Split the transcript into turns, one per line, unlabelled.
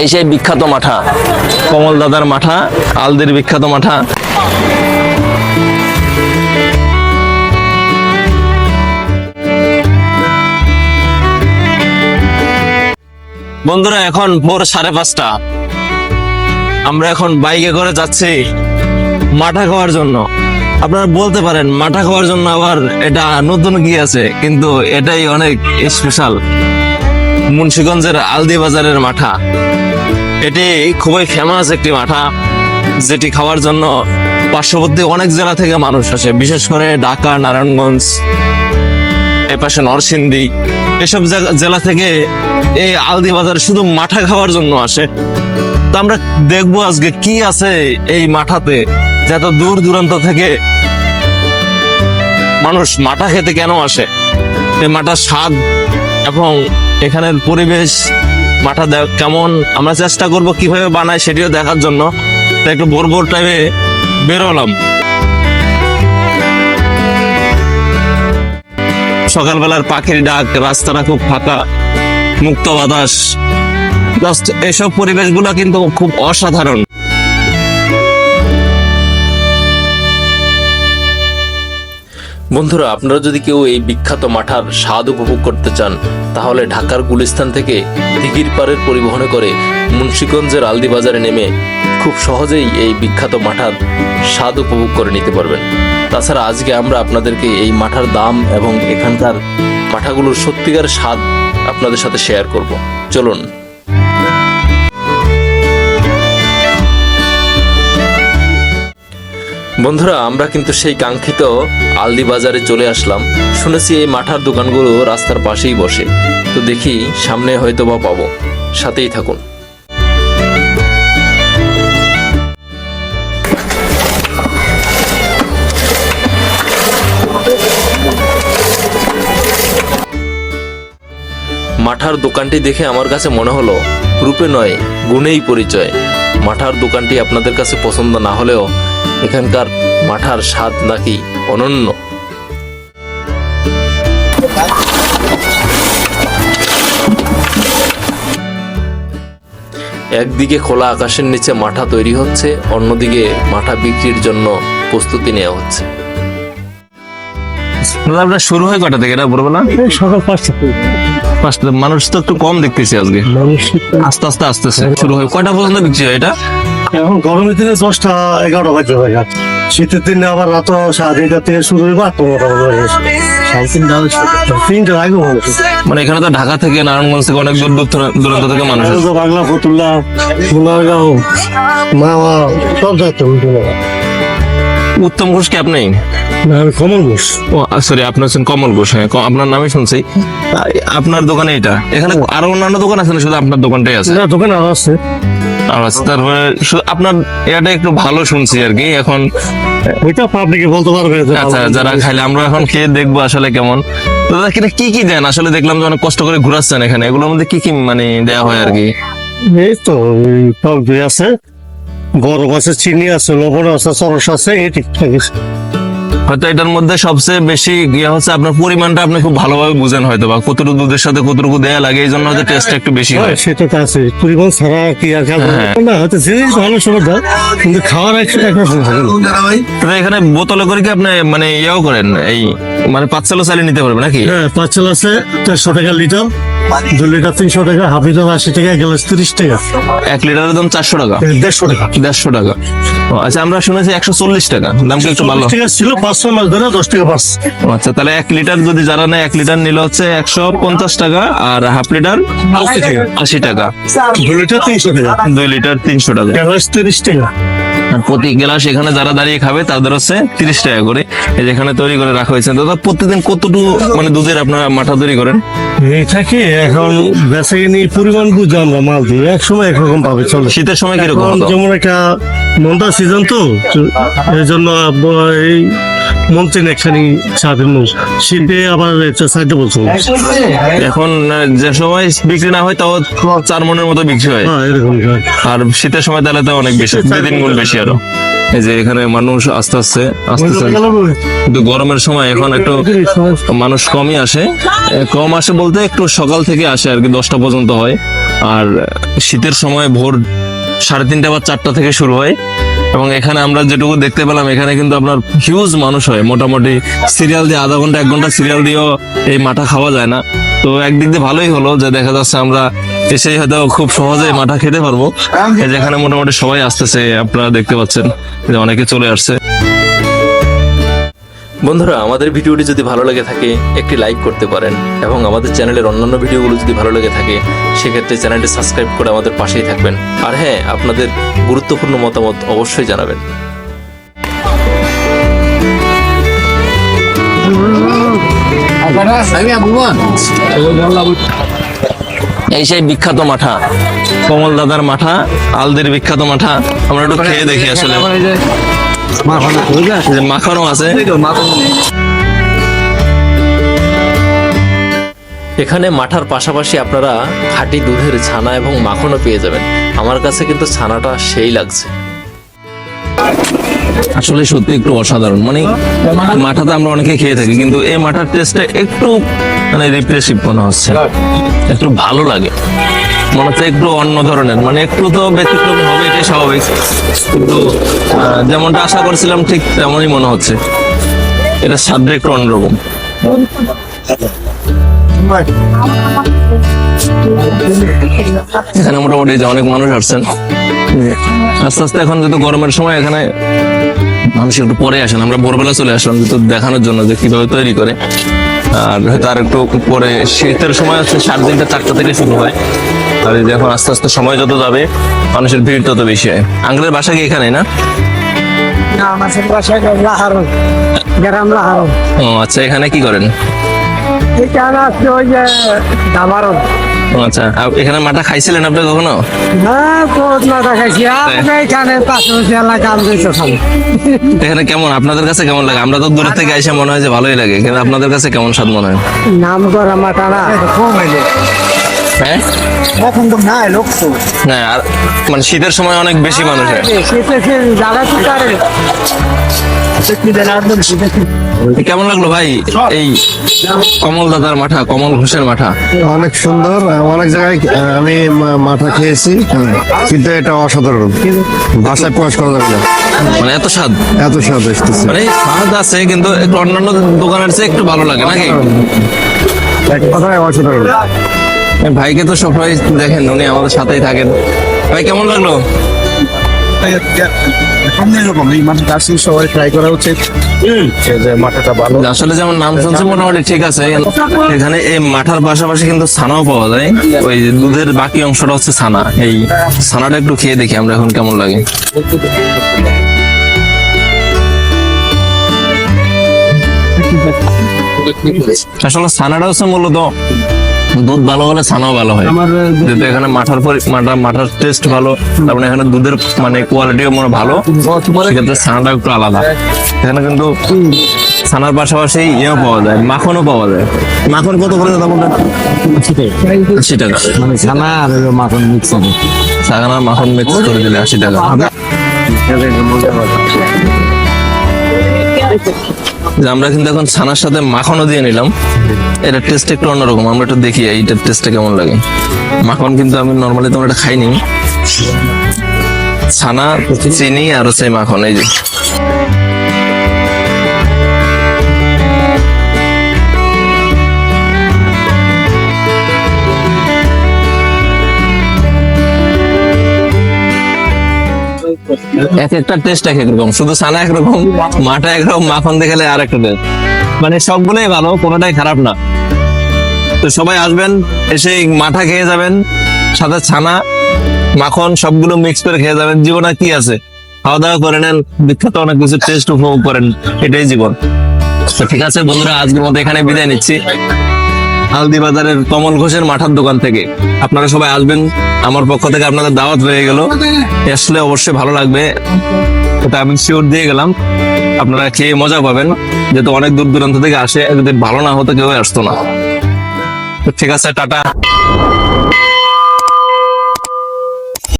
এই সেই বিখ্যাত মাঠা। কমল দাদার মাঠা, আলদের বিখ্যাত মাঠা। বন্ধুরা, এখন ভোর সাড়ে পাঁচটা। আমরা এখন বাইকে করে যাচ্ছি মাঠা খাওয়ার জন্য। আপনারা বলতে পারেন, মাঠা খাওয়ার জন্য আবার এটা নতুন কি আছে, কিন্তু এটাই অনেক স্পেশাল মুন্সিগঞ্জের আলদি বাজারের মাঠা। এটি খুবই ফেমাস একটি মাঠা, যেটি খাওয়ার জন্য পার্শ্ববর্তী অনেক জেলা থেকে মানুষ আসে, বিশেষ করে ঢাকা, নারায়ণগঞ্জ, এপাশে নরসিংদী। এসব জেলা থেকে এই আলদি বাজার শুধু মাঠা খাওয়ার জন্য আসে। তো আমরা দেখব আজকে কি আছে এই মাঠাতে, যে দূর দূরান্ত থেকে মানুষ মাঠা খেতে কেন আসে? এই মাঠার স্বাদ এবং এখানের পরিবেশ মাঠা কেমন, আমরা চেষ্টা করব কীভাবে বানায় সেটিও দেখার জন্য। একটু ভোর ভোর টাইমে বেরোলাম। সকালবেলার পাখির ডাক, রাস্তাটা খুব ফাঁকা, মুক্ত বাতাস। জাস্ট এসব পরিবেশগুলো কিন্তু খুব অসাধারণ। বন্ধুরা, আপনারা যদি কেউ এই বিখ্যাত মাঠার স্বাদ উপভোগ করতে চান, তাহলে ঢাকার গুলিস্তান থেকে দিঘির পাড়ের পরিবহনে করে মুন্সীগঞ্জের আলদি বাজারে নেমে খুব সহজেই এই বিখ্যাত মাঠার স্বাদ উপভোগ করে নিতে পারবেন। তাছাড়া আজকে আমরা আপনাদেরকে এই মাঠার দাম এবং এখানকার মাঠাগুলোর সত্যিকার স্বাদ আপনাদের সাথে শেয়ার করব। চলুন। বন্ধুরা, আমরা কিন্তু সেই কাঙ্ক্ষিত আলদি বাজারে চলে আসলাম। শুনেছি এই মাঠার দোকানগুলো রাস্তার পাশেই বসে। তো দেখি সামনে হয়তো বা পাবো। সাথেই থাকুন। মাঠার দোকানটি দেখে আমার কাছে মনে হলো, রূপে নয়, গুণেই পরিচয়। মাঠার দোকানটি আপনাদের কাছে পছন্দ না হলেও এখানকার মাঠার স্বাদ নাকি অনন্য? একদিকে খোলা আকাশের নিচে মাঠা তৈরি হচ্ছে অন্যদিকে মাঠা বিক্রির জন্য প্রস্তুতি নেওয়া হচ্ছে। আপনার শুরু হয় কটা থেকে? এটা বলব না?
সকাল পাঁচটা
পাঁচটা মানুষ তো একটু কম দেখতেছি আজকে।
মানুষ
আস্তে আস্তে আসতেছে শুরু হয়। কয়টা পর্যন্ত বিক্রি হয় এটা?
এখন গরমের দিনে দশটা এগারোটা বাজে যাচ্ছে শীতের দিনে আবার রাত সাড়ে তিনটা থেকে শুরু হইব আটটা নটা তিনটা আগে মনে
মানে এখানে তো ঢাকা থেকে নারায়ণগঞ্জ থেকে অনেক দূর দূর দূর- দূরান্ত থেকে মানুষ
বাংলা ফতুল্লা সোনারগাঁও মামা সব যাচ্ছে
উত্তম ঘোষ কি আপনি?
কমল ঘোষ।
ও সরি আপনি হচ্ছেন কমল ঘোষ হ্যাঁ। আপনার নামই শুনছি। আপনার দোকানে এটা। এখানে আরও অন্যান্য দোকান আছে না শুধু আপনার দোকানটাই আছে?
দোকান আরও আছে।
তারপরে আপনার এটা একটু ভালো শুনছি আর কি এখন
ওইটা পাবলিকে বলতে পারবে
আচ্ছা যারা খাইলে আমরা এখন খেয়ে দেখব আসলে কেমন। তো দাদা কি কি দেন? আসলে দেখলাম যে অনেক কষ্ট করে ঘুরাচ্ছেন এখানে এগুলোর মধ্যে কি কি মানে দেওয়া হয় আর কি?
এই তো দই আছে। গরম আছে চিনি আছে লবণ আছে সরস আছে এই।
হয়তো এটার মধ্যে সবচেয়ে বেশি ইয়ে হচ্ছে আপনার পরিমাণটা আপনি খুব ভালোভাবে বুঝেন হয়তো বা কতটুকু দুধের সাথে কতটুকু দেয়া লাগে এই জন্য হয়তো টেস্টটা একটু বেশি হয়।
হ্যাঁ, সেটা তো আছে। পরিমাণ ছাড়া কি আর খাব?
হ্যাঁ।
না হয়তো জিনিস ভালো সময় দাও কিন্তু খাওয়ার একটা।
তো এখানে বোতলে করে কি আপনি মানে ইয়েও করেন এই মানে পাঁচ চালও চালিয়ে নিতে পারবেন নাকি?
হ্যাঁ পাঁচ চাল আছে চারশো টাকা লিটার। দু লিটার তিনশো টাকা হাফ লিটার আশি টাকা গ্লাস তিরিশ টাকা।
এক লিটারের দাম চারশো টাকা।
দেড়শো টাকা।
দেড়শো টাকা। আচ্ছা আমরা শুনেছি একশো চল্লিশ টাকা। দাম কি একটু ভালো?
টাকা ছিল পাঁচশো মাস ধরে দশ টাকা পাঁচ
আচ্ছা তাহলে এক লিটার যদি যারা নেয় এক লিটার নিলে হচ্ছে একশো পঞ্চাশ টাকা আর হাফ লিটার
আশি টাকা।
আশি টাকা।
দু লিটার তিনশো টাকা।
দুই লিটার তিনশো টাকা।
গ্লাস তিরিশ টাকা।
প্রতি গ্লাস এখানে যারা দাঁড়িয়ে খাবে তাদের হচ্ছে তিরিশ টাকা করে। এই যেখানে তৈরি করে রাখা হয়েছে। দাদা প্রতিদিন কতটুকু মানে দুধের আপনারা মাঠা তৈরি করেন?
এটা কি এখন বেচে কিনি পরিমাণ বুঝে আমরা মাল দিই এক সময় একরকম পাবে চলে।
শীতের সময় কীরকম
যেমন একটা মন্দা সিজন তো এই জন্য এই মন্ত্রী একখানি শীতে আবার বলছো
এখন যে সময় বিক্রি না হয় তাও চার মনের মতো বিক্রি হয়।
হ্যাঁ এরকম হয়।
আর শীতের সময় তাহলে তো অনেক বেশি দুই তিন গুণ বেশি আরও। এই যে এখানে মানুষ আস্তে আস্তে আস্তে আস্তে কিন্তু গরমের সময় এখন একটু মানুষ কমই আসে। কম আসে বলতে একটু সকাল থেকে আসে আর কি দশটা পর্যন্ত হয়। আর শীতের সময় ভোর সাড়ে তিনটা বা চারটা থেকে শুরু হয়। এবং এখানে আমরা যেটুকু দেখতে পেলাম, এখানে কিন্তু আপনার হিউজ মানুষ হয়। মোটামুটি সিরিয়াল দিয়ে আধা ঘণ্টা, এক ঘণ্টা সিরিয়াল দিয়েও এই মাঠা খাওয়া যায় না। তো একদিক দিয়ে ভালোই হলো যে দেখা যাচ্ছে আমরা এসেই হয়তো খুব সহজে মাঠা খেতে পারব। যেখানে মোটামুটি সবাই আসতেছে, আপনারা দেখতে পাচ্ছেন যে অনেকে চলে আসছে।
বন্ধুরা, আমাদের ভিডিওটি যদি ভালো লেগে থাকে, একটি লাইক করতে পারেন এবং আমাদের চ্যানেলের অন্যান্য ভিডিওগুলো যদি ভালো লেগে থাকে, সেক্ষেত্রে চ্যানেলটি সাবস্ক্রাইব করে আমাদের পাশেই থাকবেন। আর হ্যাঁ আপনাদের গুরুত্বপূর্ণ মতামত অবশ্যই জানাবেন।
এই সেই বিখ্যাত মাঠা, কমল দাদার মাঠা, আলদের বিখ্যাত মাঠা, আমরা একটু খেয়ে দেখি আসলে। আছে
এখানে মাঠার পাশাপাশি আপনারা খাঁটি দুধের ছানা এবং মাখনও পেয়ে যাবেন। আমার কাছে কিন্তু ছানাটা সেই লাগছে।
আসলে সত্যি একটু অসাধারণ। মানে মাঠাতে আমরা অনেকে খেয়ে থাকি কিন্তু এই মাঠার টেস্টটা একটু মানে রিপ্রেসিভ মনে হচ্ছে। একটু ভালো লাগে। মনে হচ্ছে একটু অন্য ধরনের। মানে একটু তো ব্যতিক্রম হবে, এটাই স্বাভাবিক। কিন্তু যেমনটা আশা করছিলাম, ঠিক তেমনই মনে হচ্ছে। এটা স্বাদটা একটু অন্যরকম। এখানে মোটামুটি যে অনেক মানুষ আসছেন। আস্তে আস্তে এখন যেহেতু গরমের সময়, এখানে মানুষ একটু পরে আসেন। আমরা ভোরবেলা চলে আসলাম, যেহেতু দেখানোর জন্য যে কীভাবে তৈরি করে। আর হয়তো আর একটু পরে, শীতের সময় হচ্ছে সাড়ে তিনটা চারটা থেকে শুরু হয়। আর এখন আস্তে আস্তে সময় যত যাবে মানুষের ভিড় তত বেশি হয়। আঙ্গুলের বাসা কি এখানে না?
না আমাদের বাসায় লাহারন গ্রাম লাহারন
ও আচ্ছা এখানে কি করেন?
এখানে আছে ওই যে দামারন
আচ্ছা এখানে মাটা খাইছিলেন আপনি কখনো?
না কোট না দেখাইছি এখানে পাশে এলাকা আমি তো খালি
এখানে কেমন আপনাদের কাছে কেমন লাগে? আমরা তো দূর থেকে এসে মনে হয় যে ভালোই লাগে কিন্তু আপনাদের কাছে কেমন স্বাদ মনে হয়?
নাম করা মাটানা
হ্যাঁ?
এখন তো নাই লোক তো।
না আর মানে শীতের সময় অনেক বেশি মানুষ হয় কেমন লাগল ভাই? এই কমল দাদার মাঠা কমল ঘোষের মাঠা।
অনেক সুন্দর। অনেক জায়গায় আমি মা- মাথা খেয়েছি। কিন্তু এটা অসাধারণ। ভাষায় প্রকাশ করা যাবে না।
মানে এত স্বাদ?
এত স্বাদ এসতেছে
মানে স্বাদ আছে কিন্তু একটু অন্যান্য দোকানের চেয়ে একটু ভালো লাগে নাকি?
এক কথায় অসাধারণ।
ভাইকে তো সবাই দেখেন উনি আমাদের সাথেই থাকেন। ভাই কেমন লাগল?
ট্রাই করা উচিত। যে
আসলে যেমন নাম শুনছে মোটামুটি ঠিক আছে। এখানে এই মাঠার পাশাপাশি কিন্তু ছানাও পাওয়া যায়। ওই দুধের বাকি অংশটা হচ্ছে ছানা। এই ছানাটা একটু খেয়ে দেখি আমরা এখন কেমন লাগে। আসলে ছানাটা হচ্ছে মূলত দুধ ভালো হলে ছানাও ভালো হয়। যেহেতু এখানে মাঠার পর মাঠা মাঠার টেস্ট ভালো তারপরে এখানে দুধের মানে কোয়ালিটিও মনে ভালো। সেক্ষেত্রে ছানাটা একটু আলাদা। এখানে কিন্তু ছানার পাশাপাশি ইয়েও পাওয়া যায় মাখনও পাওয়া যায়। মাখন কত করে দাদা বললেন আশি টাকা।
মানে ছানা আর মাখন মিক্স হবে।
মাখন মিক্স করে দিলে আশি টাকা। যে আমরা কিন্তু এখন ছানার সাথে মাখনও দিয়ে নিলাম। এটা টেস্ট একটু অন্যরকম, আমরা একটু দেখি এইটার টেস্টটা কেমন লাগে। মাখন কিন্তু আমি নর্মালি তোমার এটা খাইনি। ছানা, চিনি আর হচ্ছে মাখন, এই যে। এক একটা টেস্ট এক এক শুধু ছানা একরকম মাটা একরকম মাখন দেখালে আর একটা টেস্ট মানে সবগুলোই ভালো, কোনোটাই খারাপ না। তো সবাই আসবেন, এসে মাঠা খেয়ে যাবেন, সাথে ছানা, মাখন, সবগুলো মিক্স করে খেয়ে যাবেন। জীবনে কি আছে? খাওয়া দাওয়া করে নেন, বিখ্যাত অনেক কিছু টেস্ট উপভোগ করেন, এটাই জীবন। ঠিক আছে বন্ধুরা, আজকের মতো এখানে বিদায় নিচ্ছি। হালদি বাজারের কমল ঘোষের মাঠার দোকান থেকে। আপনারা সবাই আসবেন। আমার পক্ষ থেকে আপনাদের দাওয়াত রয়ে গেল। আসলে অবশ্যই ভালো লাগবে। এটা আমি শিওর দিয়ে গেলাম। আপনারা খেয়ে মজা পাবেন। যেহেতু অনেক দূর দূরান্ত থেকে আসে, যদি ভালো না হতো কেউ আসতো না। ঠিক আছে, টাটা।